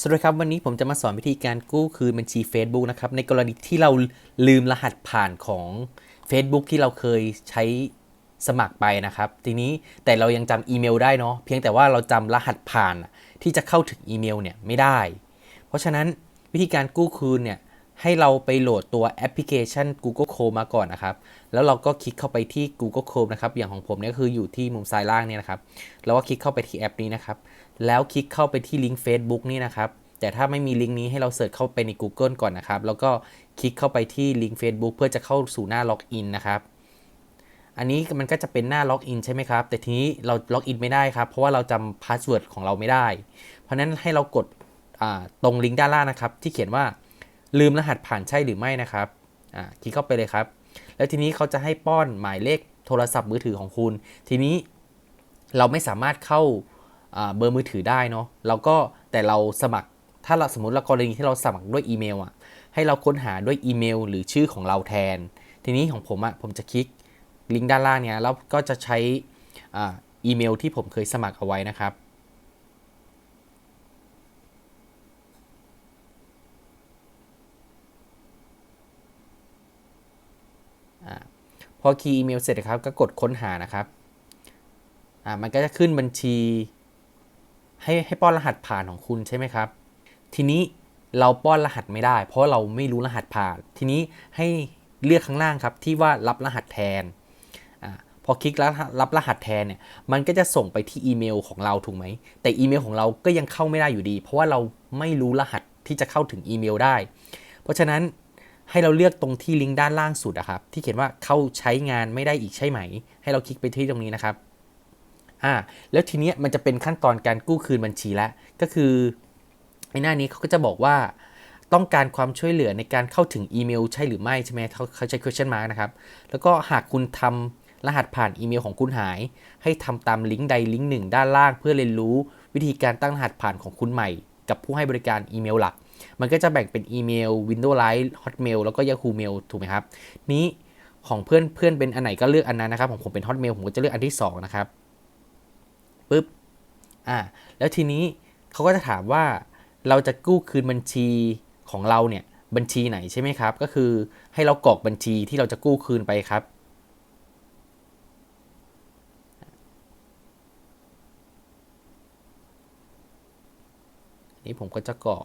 สวัสดีครับ วันนี้ผมจะมาสอนวิธีการกู้คืนบัญชี Facebook นะครับ ในกรณีที่เราลืมรหัสผ่านของ Facebook ที่เราเคยใช้สมัครไปนะครับ ทีนี้แต่เรายังจำอีเมลได้เนาะเพียงแต่ว่าเราจำรหัสผ่านที่จะเข้าถึงอีเมลเนี่ยไม่ได้ เพราะฉะนั้นวิธีการกู้คืนเนี่ย ให้เราไปโหลดตัวแอปพลิเคชัน Google Chrome มาก่อนนะครับ แล้วเราก็คลิกเข้าไปที่ Google Chrome นะครับ อย่างของผมเนี่ยก็คืออยู่ที่มุมซ้ายล่างเนี่ยนะครับ แล้วก็คลิกเข้าไปที่แอปนี้นะครับ แล้วคลิกเข้าไปที่ลิงก์ Facebook นี่นะครับ แต่ถ้าไม่มีลิงก์นี้ให้เราเสิร์ชเข้าไปใน Google ก่อนนะครับ แล้วก็คลิกเข้าไปที่ลิงก์ Facebook เพื่อจะเข้าสู่หน้าล็อกอินนะครับอันนี้มันก็จะเป็นหน้าล็อกอินใช่ไหมครับ แต่ทีนี้เราล็อกอินไม่ได้ครับ เพราะว่าเราจำพาสเวิร์ดของเราไม่ได้ เพราะฉะนั้นให้เรากดตรงลิงก์ด้านล่างนะครับ ที่เขียนว่า ลืมรหัสผ่านใช่หรือไม่นะครับคลิกเข้าไปเลยครับ แล้วทีนี้เขาจะให้ป้อนหมายเลขโทรศัพท์มือถือของคุณ ทีนี้เราไม่สามารถเข้าเบอร์มือถือได้เนาะเราก็แต่เราสมัครถ้าเราสมมติเรากรณีที่เราสมัครด้วยอีเมลอะให้เราค้นหาด้วยอีเมล หรือชื่อของเราแทน ทีนี้ของผมอะผมจะคลิกลิงก์ด้านล่างเนี้ยแล้วก็จะใช้อีเมลที่ผมเคยสมัครเอาไว้นะครับ พอคีย์อีเมลเสร็จนะครับก็กดค้นหานะครับมันก็จะขึ้นบัญชี ให้ให้ป้อนรหัสผ่านของคุณใช่ไหมครับ ทีนี้เราป้อนรหัสไม่ได้ เพราะเราไม่รู้รหัสผ่าน ทีนี้ให้เลือกข้างล่างครับที่ว่ารับรหัสแทนอพอคลิกรับรหัสแทนเนี่ยมันก็จะส่งไปที่อีเมลของเราถูกไหม แต่อีเมลของเราก็ยังเข้าไม่ได้อยู่ดี เพราะว่าเราไม่รู้รหัสที่จะเข้าถึงอีเมลได้ เพราะฉะนั้น ให้เราเลือกตรงที่ลิงก์ด้านล่างสุดอะครับ ที่เขียนว่าเข้าใช้งานไม่ได้อีกใช่ไหม ให้เราคลิกไปที่ตรงนี้นะครับอ่าแล้วทีนี้มันจะเป็นขั้นตอนการกู้คืนบัญชีแล้วก็คือไอ้หน้านี้เขาก็จะบอกว่าต้องการความช่วยเหลือในการเข้าถึงอีเมลใช่หรือไม่ใช่ไหมเขาเขาใช้ question mark นะครับ แล้วก็หากคุณทำรหัสผ่านอีเมลของคุณหาย ให้ทำตามลิงก์ใดลิงก์หนึ่งด้านล่าง เพื่อเรียนรู้วิธีการตั้งรหัสผ่านของคุณใหม่ กับผู้ให้บริการอีเมลหลัก มันก็จะแบ่งเป็นอีเมล Windows Live Hotmail แล้วก็ Yahoo Mail ถูกไหมครับ นี้ของเพื่อนเพื่อนเป็นอันไหนก็เลือกอันนั้นนะครับของผมเป็น Hotmail ผมก็จะเลือกอันที่ 2 นะครับปึ๊บอ่าแล้วทีนี้เขาก็จะถามว่าเราจะกู้คืนบัญชีของเราเนี่ยบัญชีไหนใช่ไหมครับ ก็คือให้เรากรอกบัญชีที่เราจะกู้คืนไปครับนี่ผมก็จะกรอก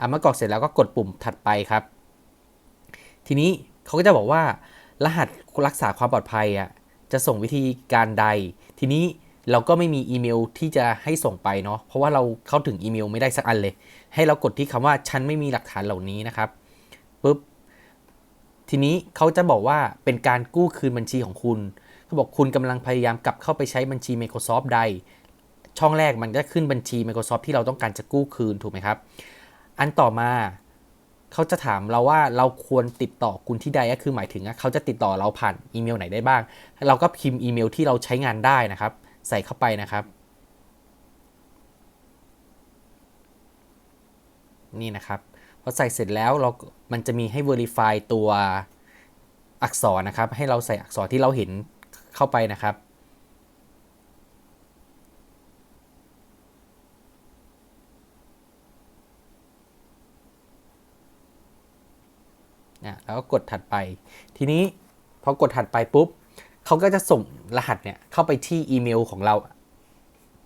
อะเมื่อกรอกเสร็จแล้วก็กดปุ่มถัดไปครับ ทีนี้เขาก็จะบอกว่า รหัสรักษาความปลอดภัยอะจะส่งวิธีการใด ทีนี้เราก็ไม่มีอีเมลที่จะให้ส่งไปเนาะเพราะว่าเราเข้าถึงอีเมลไม่ได้สักอันเลย ให้เรากดที่คำว่าฉันไม่มีหลักฐานเหล่านี้นะครับปุ๊บทีนี้เขาจะบอกว่าเป็นการกู้คืนบัญชีของคุณเขาบอกคุณกำลังพยายามกลับเข้าไปใช้บัญชี Microsoft ใด ช่องแรกมันก็ขึ้นบัญชี Microsoft ที่เราต้องการจะกู้คืนถูกไหมครับ อันต่อมาเขาจะถามเราว่าเราควรติดต่อคุณที่ใดก็คือหมายถึงเขาจะติดต่อเราผ่านอีเมลไหนได้บ้าง เราก็พิมพ์อีเมลที่เราใช้งานได้นะครับ ใส่เข้าไปนะครับ นี่นะครับพอใส่เสร็จแล้วเรามันจะมีให้ Verify ตัวอักษรนะครับ ให้เราใส่อักษรที่เราเห็นเข้าไปนะครับ นะแล้วก็กดถัดไป ทีนี้พอกดถัดไปปุ๊บเขาก็จะส่งรหัสเนี่ยเข้าไปที่อีเมลของเรา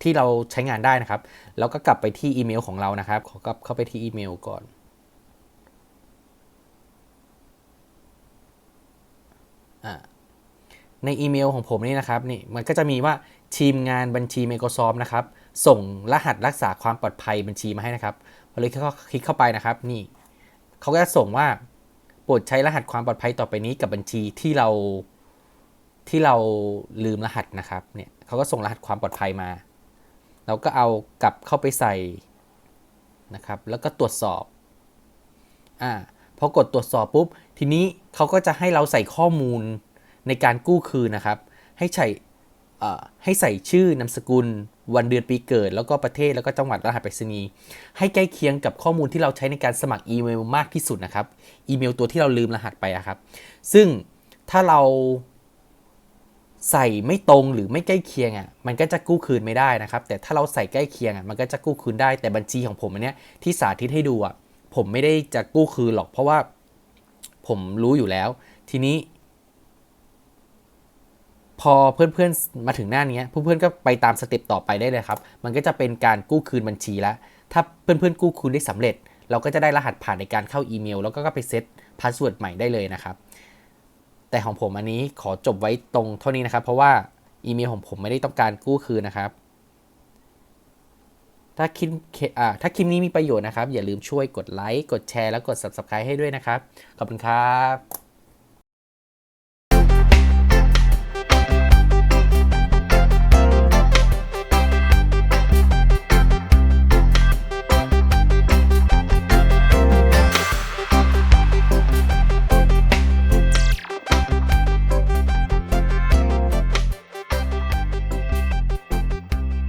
ที่เราใช้งานได้นะครับ แล้วก็กลับไปที่อีเมลของเรานะครับ ขอกลับเข้าไปที่อีเมลก่อนอในอีเมลของผมนี่นะครับนี่มันก็จะมีว่าทีมงานบัญชี Microsoft นะครับ ส่งรหัสรักษาความปลอดภัยบัญชีมาให้นะครับพอเลยคลิกเข้าไปนะครับ นี่เขาก็จะส่งว่า โปรดใช้รหัสความปลอดภัยต่อไปนี้กับบัญชีที่เราที่เราลืมรหัสนะครับ เนี่ยเขาก็ส่งรหัสความปลอดภัยมา เราก็เอากลับเข้าไปใส่นะครับ แล้วก็ตรวจสอบ อ่า พอกดตรวจสอบปุ๊บ ทีนี้เขาก็จะให้เราใส่ข้อมูลในการกู้คืนนะครับ ให้ใส่ให้ใส่ชื่อนามสกุล วันเดือนปีเกิด แล้วก็ประเทศแล้วก็จังหวัดรหัสไปรษณีย์ให้ใกล้เคียงกับข้อมูลที่เราใช้ในการสมัครอีเมลมากที่สุดนะครับอีเมลตัวที่เราลืมรหัสไปครับ ซึ่งถ้าเราใส่ไม่ตรงหรือไม่ใกล้เคียงอะมันก็จะกู้คืนไม่ได้นะครับ แต่ถ้าเราใส่ใกล้เคียงอะมันก็จะกู้คืนได้แต่บัญชีของผมอันเนี้ยที่สาธิตให้ดูอะผมไม่ได้จะกู้คืนหรอก เพราะว่าผมรู้อยู่แล้ว ทีนี้ พอเพื่อนๆมาถึงหน้านี้เพื่อนๆก็ไปตามสเต็ปต่อไปได้เลยครับ มันก็จะเป็นการกู้คืนบัญชีแล้ว ถ้าเพื่อนๆกู้คืนได้สำเร็จ เราก็จะได้รหัสผ่านในการเข้าอีเมล แล้วก็ไปเซตพาสเวิร์ดใหม่ได้เลยนะครับ แต่ของผมอันนี้ขอจบไว้ตรงเท่านี้นะครับ เพราะว่าอีเมลของผมไม่ได้ต้องการกู้คืนนะครับ ถ้าคลิปถ้าคลิปนี้มีประโยชน์นะครับ อย่าลืมช่วยกดไลค์ กดแชร์ แล้วกด subscribe ให้ด้วยนะครับ ขอบคุณครับ